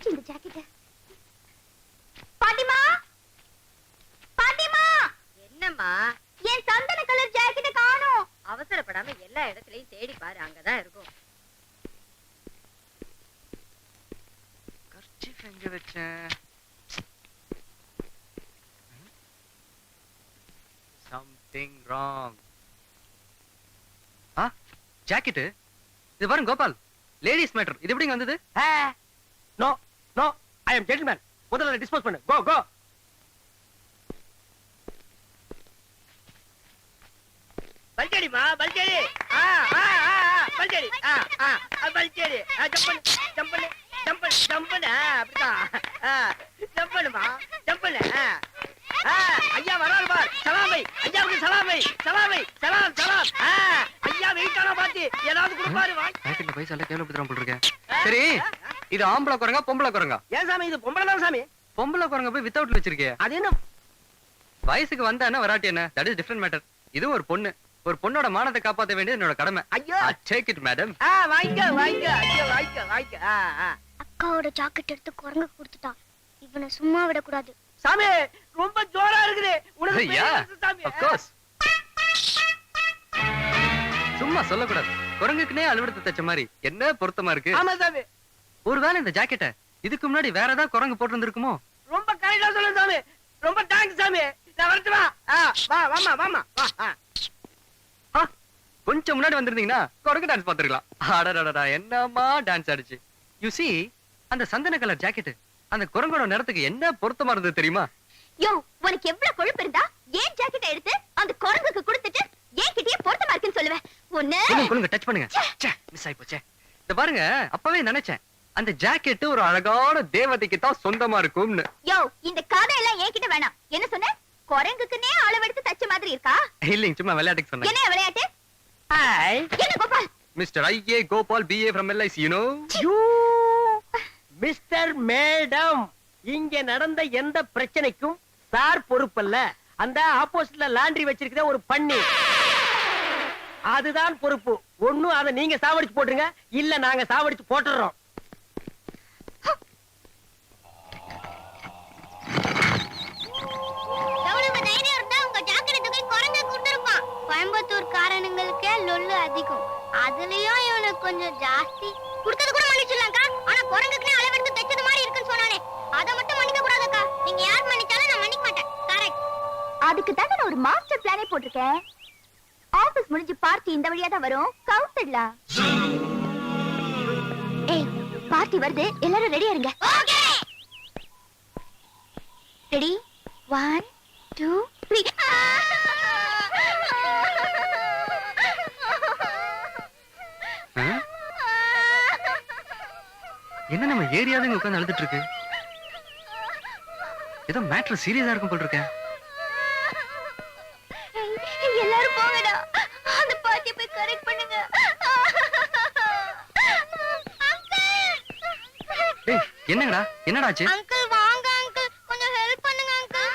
போச்சு இந்த ஜாக்கெட் பாட்டிமா? பாட்டிமா? என்னம்மா? என் சந்தன கலர் ஜாக்கெட் காணோம். அவசரப்படாம எல்லா இடத்துலயும் தேடி பாரு அங்கதான் இருக்கும். கர்ச்சீஃப் எங்க வச்சேன் சம்திங் ராங் ஆ ஜாக்கெட் இது பாருங்க கோபால். லேடிஸ் மேட்டர் இது எப்படிங்க வந்தது? No no I am gentleman முதல்ல டிஸ்போஸ் பண்ணு. கோ கோ பல்சேடிமா பல்சேடி ஆ ஆ ஆ பல்சேடி ஆ ஆ பல்சேடி ஆ ஜம்ப் பண்ணு ஜம்ப் பண்ணு ஜம்ப் பண்ணு ஜம்ப் பண்ணு. ஆ, அப்படிதான். ஆ ஜம்ப் பண்ணுமா ஜம்ப் பண்ணு. ஆ ஐயா வராரு பார். சலாமை ஐயாவுக்கு சலாமை சலாமை சலாம் சலாம். ஐயா வெயிட்டான பாத்து ஏதாவது கொடுப்பாரு வாய். ஜாக்கெட்ல பைசா எல்லாம் கேவலப்படுத்துறான் போல இருக்கேன் சரி இது ஆம்பளை குரங்கா பொம்பளை குரங்கா? ஏன் சாமி இது பொம்பளை தான் சாமி? பொம்பளை குரங்க போய் வித்தவுட்ல வச்சிருக்கே அது என்ன? வயசுக்கு வந்தா என்ன வராட்டி என்ன? தட் இஸ் டிஃபரெண்ட் மேட்டர் இது ஒரு பொண்ணு. ஒரு பொண்ணோட மானத்தை காப்பாத்த வேண்டியது என்னோட கடமை. ஐயோ! டேக் இட் மேடம் ஆ வாங்கிக்க வாங்கிக்க ஐயோ ஆ ஆ. அக்காவோட ஜாக்கெட் எடுத்து குரங்கு கொடுத்துட்டான். இவனை சும்மா விடக்கூடாது. சாமி ரொம்ப ஜோரா இருக்குது. உனக்கு சாமி. ஆஃப் கோர்ஸ் சும்மா சொல்லக்கூடாது. குரங்குக்குனே அலுவலகத்தை தச்ச மாதிரி. என்ன பொருத்தமா இருக்கு? ஆமா சாமி. ஒருவேளை இந்த ஜாக்கெட்ட இதுக்கு முன்னாடி வேற ஏதாவது குரங்கு போட்டிருந்திருக்குமோ? ரொம்ப கரெக்டா சொல்லுங்க சாமி. ரொம்ப தேங்க்ஸ் சாமி. நான் வரட்டுமா? வா வாமா வாமா வா கொஞ்சம் முன்னாடி வந்திருந்தீங்கன்னா குரங்கு டான்ஸ் பார்த்திருக்கலாம். அடடடடா என்னமா டான்ஸ் ஆடிச்சு. யூ see அந்த சந்தன கலர் ஜாக்கெட் அந்த குரங்கோட நிறத்துக்கு என்ன பொருத்தமா இருந்தது தெரியுமா? யோ உனக்கு எவ்வளவு கொழுப்பு இருந்தா ஏன் ஜாக்கெட் எடுத்து அந்த குரங்குக்கு கொடுத்துட்டு ஏன் கிட்டயே பொருத்தமா இருக்குன்னு சொல்லுவேன் ஒண்ணு கொடுங்க டச் பண்ணுங்க. மிஸ் ஆயி போச்சே. இந்த பாருங்க அப்பவே நினைச்சேன். அந்த ஜாக்கெட் ஒரு அழகான தேவதைக்கு தான் சொந்தமா இருக்கும்னு. யோ இந்த கதை எல்லாம் என்கிட்ட வேணாம். என்ன சொன்ன? குரங்குக்குன்னே அளவெடுத்து தச்ச மாதிரி இருக்கா? இல்லைங்க சும்மா விளையாட்டுக்கு சொன்னேன். என்ன விளையாட்டு? ஹாய் என்ன Gopal mister IA Gopal BA from LIC you know you mister madam இங்க நடந்த எந்த பிரச்சனைக்கும் சார் பொறுப்பல்ல. அந்த ஆப்போசிட்ல லாண்ட்ரி வச்சிருக்கிற ஒரு பண்ணி. அதுதான் பொறுப்பு. ஒண்ணும் அதை நீங்க சாவடிச்சு போட்டுருங்க. இல்ல நாங்க சாவடிச்சு போட்டுறோம். அதுக்கு தானே நான் ஒரு மாஸ்டர் பிளானே போட்டிருக்கேன். ஆபீஸ் முடிஞ்சு பார்ட்டி இந்த வழியா தான் வரும். கவுத்துடலாம் ஏய் பார்ட்டி வருது. எல்லாரும் ரெடியா இருங்க. ரெடி ஒன் டூ த்ரீ என்ன நம்ம ஏரியாவில் உட்காந்து அழுதுட்டு இருக்கு? ஏதோ மேட்ரு சீரியஸா இருக்கும் போல் இருக்கேன் ஏய் என்னங்கடா? என்னடாச்சு? அங்கிள் வாங்க அங்கிள். கொஞ்சம் ஹெல்ப் பண்ணுங்க அங்கிள்.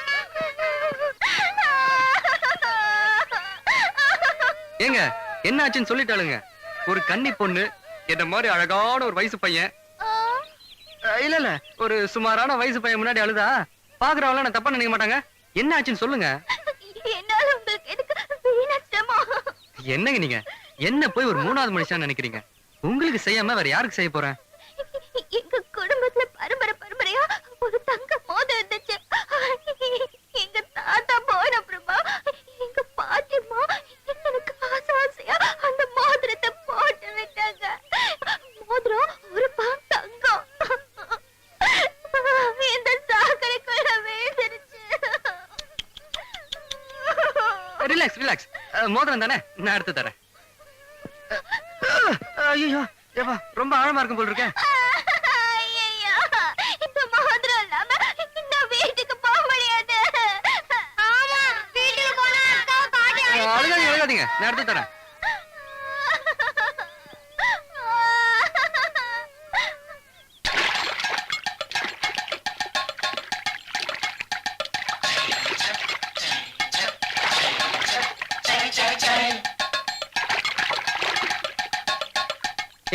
ஏங்க என்ன ஆச்சுன்னு சொல்லிட்டாளுங்க. ஒரு கன்னி பொண்ணு என்ன மாதிரி அழகான ஒரு வயசு பையன். அஹ், இல்ல இல்ல ஒரு சுமாரான வயசு பையன் முன்னாடி அழுதா? பாக்குறவங்க நான் தப்பா நினைக்க மாட்டாங்க. என்ன ஆச்சுன்னு சொல்லுங்க. என்னால உங்களுக்கு எதுக்கு வீணாச்சமா என்னங்க நீங்க? என்ன போய் ஒரு மூணாவது மனுஷன் நினைக்கிறீங்க? உங்களுக்கு செய்யாம வேற யாருக்கு செய்ய போறேன்? ஒரு தங்க மோதிரம் இருந்துச்சு. எங்க தாத்தா போன அப்புறமா எங்க பாட்டிமா எனக்கு ஆசை ஆசையா அந்த மோதிரத்தை போட்டு விட்டாங்க. மோதிரம் ஒரு பவுன் தங்கம். இந்த சாக்கடைக்குள்ள விழுந்துருச்சு. ரிலாக்ஸ் ரிலாக்ஸ் மோதிரம் தானே? நான் எடுத்து தரேன். ஐயோ ரொம்ப ஆழமா இருக்கும் போல் இருக்கேன் ஐயையோ, இந்த மோதிரம் இல்லாம இந்த வீட்டுக்கு போக முடியாது ஆமா வீட்டுக்கு போனா அக்கா பாட்டி அஹ், அழுகாதீங்க நான் எடுத்து தரேன்.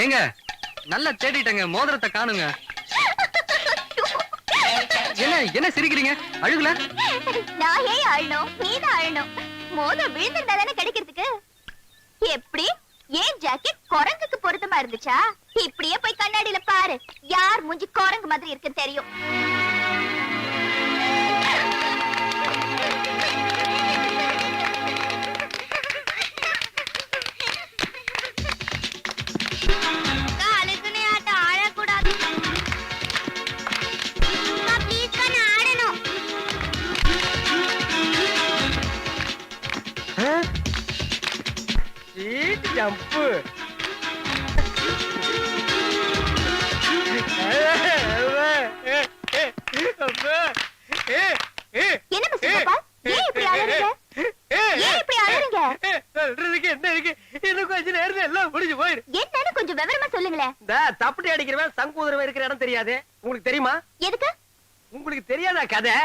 ஏங்க நல்லா தேடிட்டேங்க. மோதிரத்தை காணுங்க. என்ன என்ன சிரிக்கிறீங்க? அழுகல? நான் ஏன் அழணும் நீதான் அழணும் மோதிரம் விழுந்திருந்தா தானே கிடைக்கிறதுக்கு? எப்படி? ஏன் ஜாக்கெட் குரங்குக்கு பொருத்தமா இருந்துச்சா? இப்படியே போய் கண்ணாடியில பாரு. யார் மூஞ்சி குரங்கு மாதிரி இருக்குன்னு தெரியும். சொல்லுங்களேன் இந்த தப்பட்டி அடிக்கிறவன் சங்கூதரவன் இருக்கிற இடம் தெரியாது உங்களுக்கு தெரியுமா எதுக்கு உங்களுக்கு தெரியாதா கதை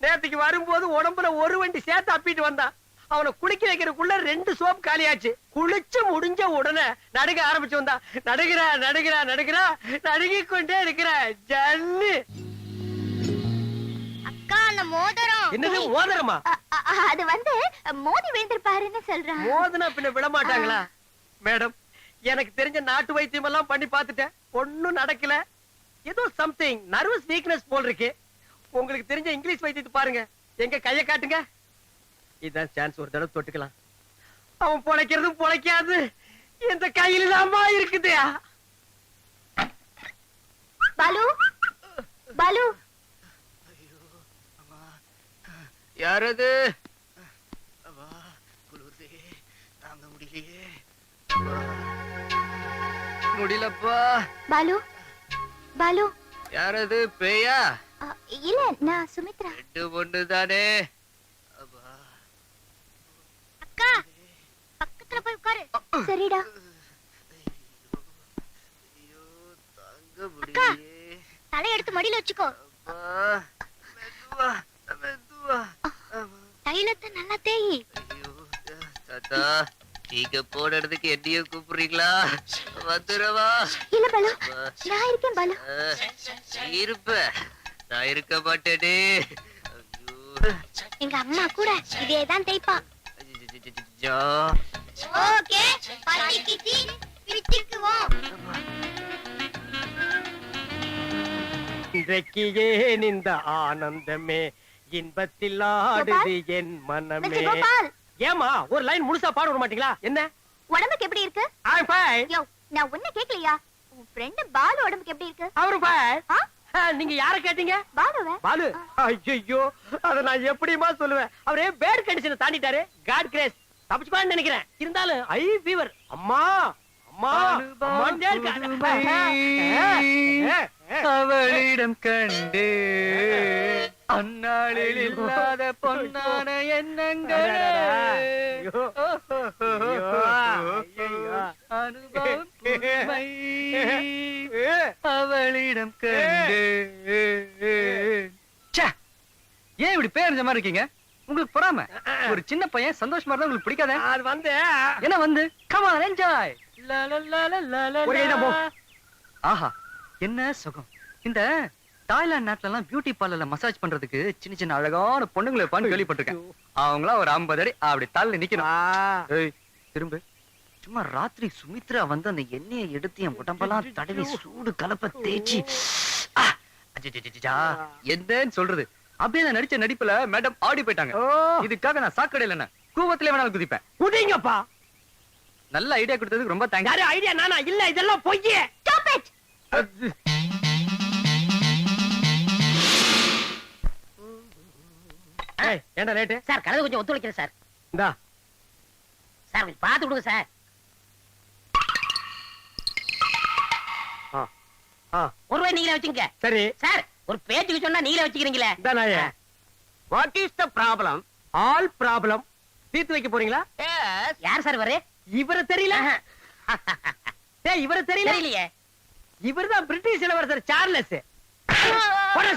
நேத்துக்கு வரும்போது உடம்புல ஒரு வண்டி சேர்த்து அப்பிட்டு வந்தான் அவனை குளிக்க வைக்கிறதுக்குள்ள ரெண்டு சோப் காலியாச்சு. குளிச்சு முடிஞ்ச உடனே நடுக ஆரம்பிச்சு வந்தா நடுகிறா நடுகிறா நடுகிறா நடுங்கிக் கொண்டே இருக்கிற ஜல்லு அக்கா அந்த மோதிரம். என்னது மோதிரமா? அ- அ- அது வந்து மோதி விழுந்திருப்பாருன்னு சொல்றான். மோதினா பின்ன விட மாட்டாங்களா? மேடம் எனக்கு தெரிஞ்ச நாட்டு வைத்தியம் எல்லாம் பண்ணி பார்த்துட்டேன். ஒண்ணும் நடக்கல. ஏதோ சம்திங் நர்வஸ் வீக்னஸ் போல் இருக்கு. உங்களுக்கு தெரிஞ்ச இங்கிலீஷ் வைத்தியத்தை பாருங்க. எங்க கைய காட்டுங்க. இதான் சான்ஸ் ஒரு தடவை தொட்டுக்கலாம். அவன் பொழைக்கிறதும் பொழைக்காது. இந்த கையில தாமா இருக்குது. பாலு? பாலு? யாரது? தாங்க முடியலையே முடியலப்பா. பாலு? பாலு? யாரது? பேயா? இல்ல நான் சுமித்ரா. ரெண்டு பொண்ணு தானே அக்கா பக்கத்துல போய் உட்காரு சரிடா. அக்கா தலை எடுத்து மடியில வச்சுக்கோ. தைலத்தை நல்லா தேயி. தாத்தா நீங்க போன இடத்துக்கு என்னையும் கூப்பிடுறீங்களா? வந்துடவா இல்ல பாலு. நான் இருக்கேன் பாலு. இருப்ப. நான் இருக்க மாட்டேனே. எங்க அம்மா கூட இதேதான் தேய்ப்பா. ஓகே இன்றைக்கு ஏன் இந்த ஆனந்தமே இன்பத்தில் ஆடுது என் மனமே. கோபால். ஏமா ஒரு லைன் முழுசா பாட விட மாட்டீங்களா? என்ன? உடம்புக்கு எப்படி இருக்கு? I'm fine. யோ நான் உன்ன கேக்கலையா? உன் ஃப்ரெண்ட் பாலு உடம்புக்கு எப்படி இருக்கு? அவரு fine. ஆ? ஆ, நீங்க யார கேட்டீங்க? பாலுவ. பாலு. ஐயோ அத நான் எப்படிமா சொல்லுவேன்? அவரே பேர் கண்டிஷனை தாண்டிட்டாரு. காட் கிரேஸ் தப்பிச்சுப்பான்னு நினைக்கிறேன். இருந்தாலும் ஐ ஃபீவர் அம்மா அம்மா. அவளிடம் கண்டு அந்நாளில் இல்லாத பொன்னான எண்ணங்கள். அனுபவம். அவளிடம் கண்டு ஏன் இப்படி பேரஞ்ச மாதிரி இருக்கீங்க? உங்களுக்கு பொறாம. ஒரு சின்ன பையன் சந்தோஷமா இருந்தா உங்களுக்கு பிடிக்காத? அது வந்து. என்ன வந்து? கமான் என்ஜாய் ஒரே இடம் போ. ஆஹா என்ன சுகம். இந்த தாய்லாந்து நாட்டுல எல்லாம் பியூட்டி பார்லர்ல மசாஜ் பண்றதுக்கு சின்ன சின்ன அழகான பொண்ணுங்களை இருப்பான்னு கேள்விப்பட்டிருக்கேன். அவங்களாம் ஒரு ஐம்பது அடி அப்படி தள்ளி நிக்கணும். திரும்ப. சும்மா ராத்திரி சுமித்ரா வந்து அந்த எண்ணெயை எடுத்து என் உடம்பெல்லாம் தடவி சூடு கலப்ப தேய்ச்சி. என்னன்னு சொல்றது? அப்படியே நான் நடிச்ச நடிப்புல மேடம் ஆடி போயிட்டாங்க. ஓ. இதுக்காக நான் சாக்கடையில என்ன கூவத்திலே வேணாலும் குதிப்பேன். குதிங்கப்பா. நல்ல ஐடியா கொடுத்ததுக்கு ரொம்ப தேங்க்ஸ் யாரு ஐடியா நானா? இல்ல இதெல்லாம் பொய்யே. ஸ்டாப் இட் ஏய், ஏன்டா லேட்டு சார் கலந்து கொஞ்சம் ஒத்துழைக்கிறேன் சார். இந்தா. சார் கொஞ்சம் பார்த்து கொடுங்க சார். ஆ ஆ. ஒரு ரூபாய் நீங்களே வச்சுங்க சரி. சார் ஒரு பேச்சுக்கு சொன்னா நீங்களே வச்சுக்கிறீங்களே? What is the problem all problem தீர்த்து வைக்க போறீங்களா? யார் சார் வரு இவர தெரியல. டேய் இவர தெரியல. தெரியலையே. இவர்தான் பிரிட்டிஷ் இளவரசர் சார்லஸ்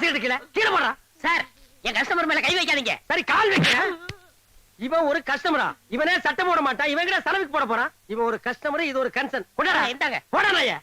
சீட்டு கீழே. கீழே போடா. சார் என் கஸ்டமர் மேல கை வைக்காதீங்க. சரி கால் வைக்கிறேன். இவன் ஒரு கஸ்டமரா இவனே சட்டம் போட மாட்டான். இவன் கூட செலவுக்கு போட போறான்? இவன் ஒரு கஸ்டமர் இது ஒரு கன்சர்ன் கொண்டாடா. இந்தாங்க. போடா நாயே.